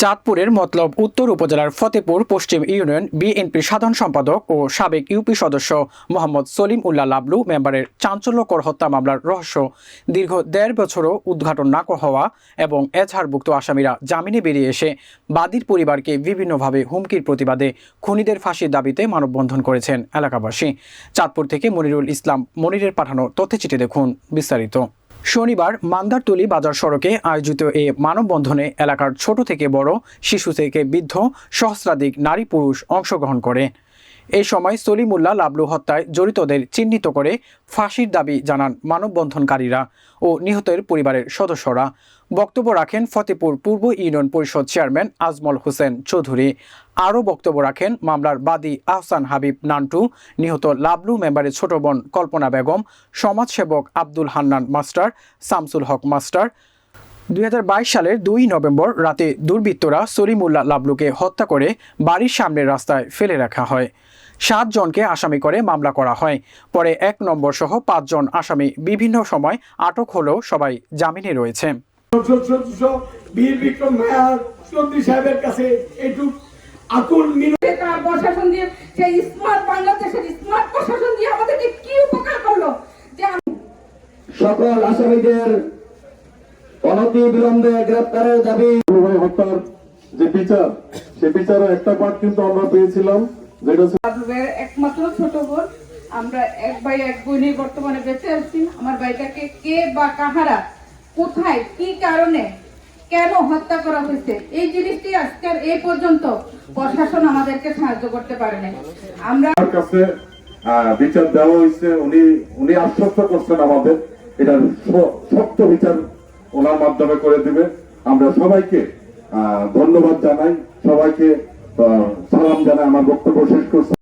চাঁদপুরের মতলব উত্তর উপজেলার ফতেপুর, পশ্চিম ইউনিয়ন বিএনপির সাধারণ সম্পাদক ও সাবেক ইউপি সদস্য মোহাম্মদ সলিম উল্লাহ লাবলু মেম্বারের চাঞ্চল্যকর হত্যা মামলার রহস্য দীর্ঘ দেড় বছরও উদ্ঘাটন না হওয়া এবং এছাড়ভুক্ত আসামিরা জামিনে বেরিয়ে এসে বাদীর পরিবারকে বিভিন্নভাবে হুমকির প্রতিবাদে খুনিদের ফাঁসির দাবিতে মানববন্ধন করেছেন এলাকাবাসী। চাঁদপুর থেকে মনিরুল ইসলাম মনিরের পাঠানো তথ্যচিঠি দেখুন বিস্তারিত। শনিবার মান্দারতলি বাজার সড়কে আয়োজিত এ মানববন্ধনে এলাকার ছোট থেকে বড়, শিশু থেকে বৃদ্ধ, সহস্রাধিক নারী পুরুষ অংশগ্রহণ করে। এই সময় সলিমুল্লাহ লাবলু হত্যায় জড়িতদের চিহ্নিত করে ফাঁসির দাবি জানান মানববন্ধনকারীরা ও নিহতের পরিবারের সদস্যরা। বক্তব্য রাখেন ফতেপুর পূর্ব ইউনিয়ন পরিষদ চেয়ারম্যান আজমল হোসেন চৌধুরী। আরও বক্তব্য রাখেন মামলার বাদী আহসান হাবিব নান্টু, নিহত লাবলু মেম্বারের ছোট বোন কল্পনা বেগম, সমাজসেবক আব্দুল হান্নান মাস্টার, শামসুল হক মাস্টার দুই হাজার বাইশ সালের দুই নভেম্বর রাতে দুর্বৃত্তরা সলিমুল্লাহ লাবলুকে হত্যা করে বাড়ির সামনের রাস্তায় ফেলে রাখা হয়। সাতজনকে আসামি করে মামলা করা হয়। পরে এক নম্বর সহ পাঁচজন আসামি বিভিন্ন সময় আটক হলেও সবাই জামিনে রয়েছে। সকল আসামিদের অনতি বিলম্বে গ্রেপ্তারের দাবি। হত্যার যে বিচার সে বিচারের একটা পার্ট কিন্তু আমরা পেয়েছিলাম যেটা একমাত্র ছোট বোন। আমরা এক ভাই এক বোনই বর্তমানে বেঁচে আছি। আমার ভাইটাকে কে বা কাহারা কোথায় কি কারণে কেন হত্যা করা হয়েছে এই জিনিসটি আজকের এই পর্যন্ত প্রশাসন আমাদেরকে সাহায্য করতে পারেনি আমরা কাছে বিচার দেওয়া হয়েছে। উনি উনি আশ্বস্ত করছেন আমাদের। এটার স- শক্ত বিচার ওনার মাধ্যমে করে দিবে। আমরা সবাইকে ধন্যবাদ জানাই। সবাইকে সালাম জানাই। আমার বক্তব্য শেষ করছি।